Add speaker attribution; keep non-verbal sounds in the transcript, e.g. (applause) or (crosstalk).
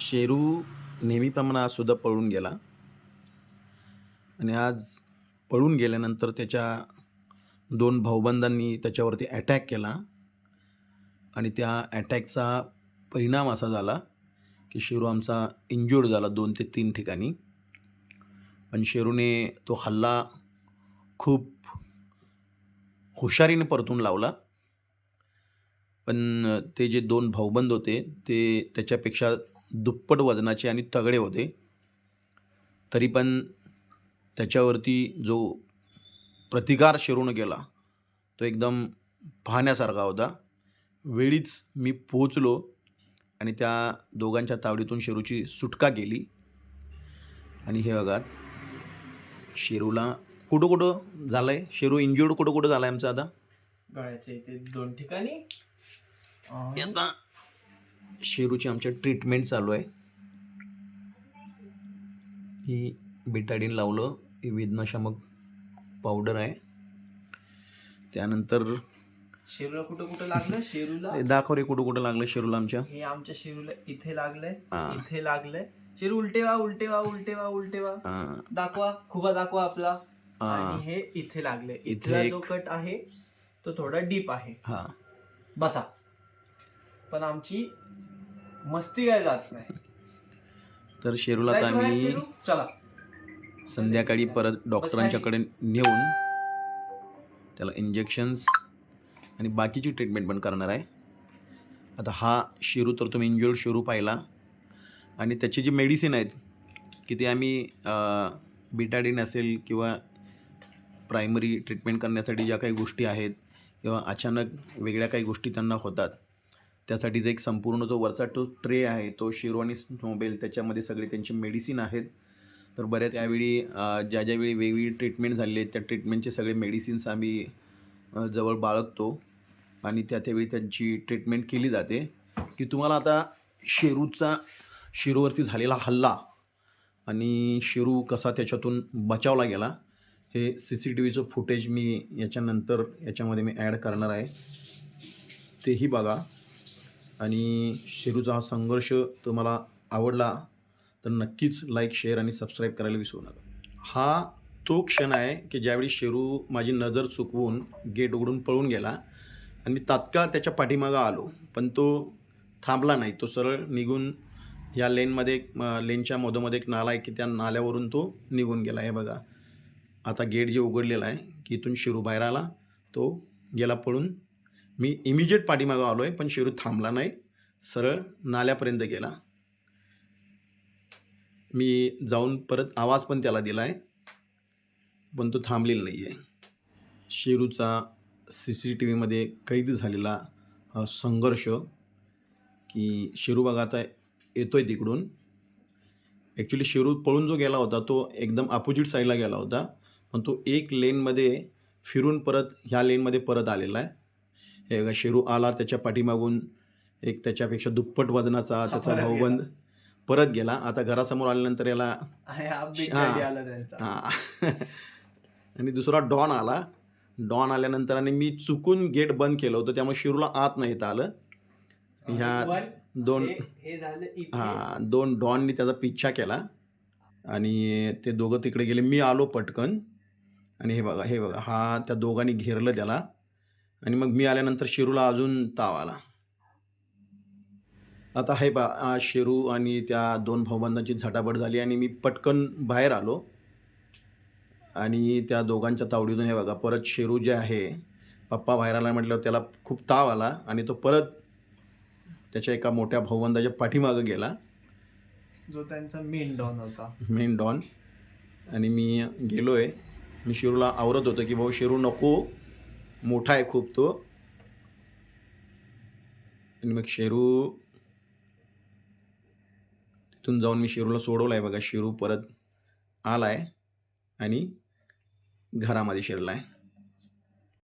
Speaker 1: शेरू नेहमीप्रमाणे आज सुद्धा पळून गेला. आणि आज पळून गेल्यानंतर त्याच्या दोन भाऊबंदांनी त्याच्यावरती अटॅक केला. आणि त्या अटॅकचा परिणाम असा झाला की शेरू आमचा इंज्युर्ड झाला दोन ते तीन ठिकाणी. पण शेरूने तो हल्ला खूप हुशारीने परतून लावला. पण ते जे दोन भाऊबंद होते ते त्याच्यापेक्षा दुप्पट वजनाचे आणि तगडे होते. तरी पण त्याच्यावरती जो प्रतिकार शेरून गेला तो एकदम पाहण्यासारखा होता. वेळीच मी पोचलो आणि त्या दोघांच्या तावडीतून शेरूची सुटका केली. आणि हे बघा शेरूला कुठं कुठं झालं आहे शेरू इंज्युर्ड कुठं कुठं झाला आहे आमचा आता?
Speaker 2: गळ्याच्या इथे दोन ठिकाणी.
Speaker 1: आता शेरूची आमच्या ट्रीटमेंट चालू आहे. ही बेटाडीन लावलं ही वेदनाशामक पावडर आहे. त्यानंतर
Speaker 2: शेरूला कुठं कुठं लागलं? शेरूला?
Speaker 1: दाखव रे कुठं कुठं लागलं शेरूला आमच्या.
Speaker 2: हे आमच्या शेरूला इथे लागलंय.
Speaker 1: हा.
Speaker 2: इथे लागलंय. शेरू उलटे वा उलटे वा उलटे वा उलटे वा. दाखवा खुबा दाखवा आपला.
Speaker 1: हा.
Speaker 2: आणि हे इथे लागले
Speaker 1: इथे
Speaker 2: इथला जो कट आहे तो थोडा डीप आहे.
Speaker 1: हां.
Speaker 2: बसा. पण आमची मस्ती काय जात नाही.
Speaker 1: तर शेरूला
Speaker 2: जायचं बाहेर,
Speaker 1: आम्ही
Speaker 2: शेरू? चला.
Speaker 1: संध्याकाळी परत डॉक्टरांच्याकडे नेऊन त्याला इंजेक्शन्स आणि बाकीची ट्रीटमेंट पण करणार आहे. आता हा शेरू तर तुम्ही इंज्युअर्ड शेरू पाहिला. आणि त्याची जी मेडिसिन आहेत की ते आम्ही बिटाडिन असेल किंवा प्रायमरी ट्रीटमेंट करण्यासाठी ज्या काही गोष्टी आहेत किंवा अचानक वेगळ्या काही गोष्टी त्यांना होतात त्यासाठीचा एक संपूर्ण जो वरचा तो ट्रे आहे तो शेरू आणि स्नोबेल त्याच्यामध्ये सगळे त्यांची मेडिसिन आहेत. तर बऱ्याच यावेळी ज्या ज्यावेळी वेगवेगळी ट्रीटमेंट झालेली आहे त्या ट्रीटमेंटचे सगळे मेडिसिन्स आम्ही जवळ बाळगतो. आणि त्या त्यावेळी त्यांची ट्रीटमेंट केली जाते. की तुम्हाला आता शेरूचा शेरूवरती झालेला हल्ला आणि शेरू कसा त्याच्यातून बचावला गेला हे सी सी टी व्हीचं फुटेज मी याच्यानंतर याच्यामध्ये मी ॲड करणार आहे. तेही बघा. आणि शेरूचा हा संघर्ष तुम्हाला आवडला तर नक्कीच लाईक शेअर आणि सबस्क्राईब करायला विसरू नका. हा तो क्षण आहे की ज्यावेळी शेरू माझी नजर चुकवून गेट उघडून पळून गेला आणि मी तात्काळ त्याच्या पाठीमागं आलो पण तो थांबला नाही. तो सरळ निघून या लेनमध्ये एक, लेनच्या मधोमध्ये एक नाला आहे की त्या नाल्यावरून तो निघून गेला. आहे बघा आता गेट जे उघडलेला आहे की इथून शिरू बाहेर आला तो गेला पळून मी इमिजिएट पाठीमागं आलो आहे पण शिरू थांबला नाही. सरळ नाल्यापर्यंत गेला. मी जाऊन परत आवाज पण त्याला दिला आहे पण तो थांबलेला नाही आहे शेरूचा सी सी टी व्हीमध्ये कैद झालेला संघर्ष की शेरू बघा आता येतो आहे तिकडून. ॲक्च्युली शेरू पळून जो गेला होता तो एकदम अपोजिट साईडला गेला होता पण तो एक लेनमध्ये फिरून परत ह्या लेनमध्ये परत आलेला आहे. हे बघा शेरू आला त्याच्या पाठीमागून एक त्याच्यापेक्षा दुप्पट वजनाचा त्याचा भाऊबंद परत गेला. आता घरासमोर आल्यानंतर याला (laughs) आणि दुसरा डॉन आला. डॉन आल्यानंतर आणि मी चुकून गेट बंद केलं होतं त्यामुळे शिरूला आत नाही येता आलं. ह्या दोन
Speaker 2: हा
Speaker 1: दोन डॉननी त्याचा पिच्छा केला. आणि ते दोघं तिकडे गेले. मी आलो पटकन. आणि हे बघा हे बघा हा त्या दोघांनी घेरलं त्याला. आणि मग मी आल्यानंतर शेरूला अजून ताव आला. आता हे बा शेरू आणि त्या दोन भाऊबंदांची झटापट झाली आणि मी पटकन बाहेर आलो. आणि त्या दोघांच्या तावडीतून हे बघा परत शेरू जे आहे पप्पा बाहेर आला म्हटल्यावर त्याला खूप ताव आला आणि तो परत त्याच्या एका मोठ्या भाऊबंदाच्या पाठीमागं गेला.
Speaker 2: जो त्यांचा मेन डॉन होता.
Speaker 1: मेन डॉन आणि मी गेलो आहे मी शिरूला आवरत होतो की भाऊ शिरू नको मोठा आहे खूप तो. आणि मग शेरू. तिथून जाऊन मी शेरूला सोडवलं आहे बघा. शेरू परत आला आहे आणि घरामध्ये शिरला आहे